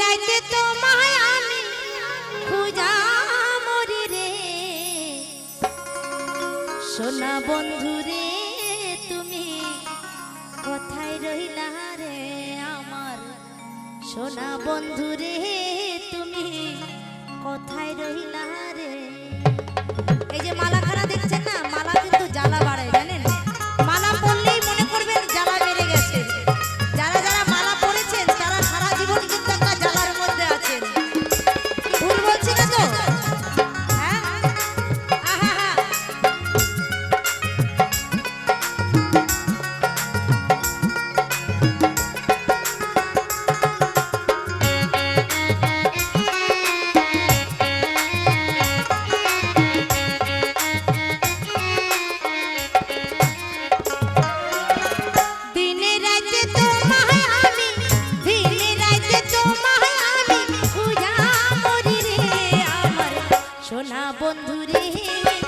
রাইতে তোমায় আমি খুঁজা রে। সোনা বন্ধু রে, তুমি কোথায় রইলা রে আমার? সোনা বন্ধু রে, তুমি কোথায় রইলা রে? এই যে মালাখানা দেখছেন না? Thank you.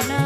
no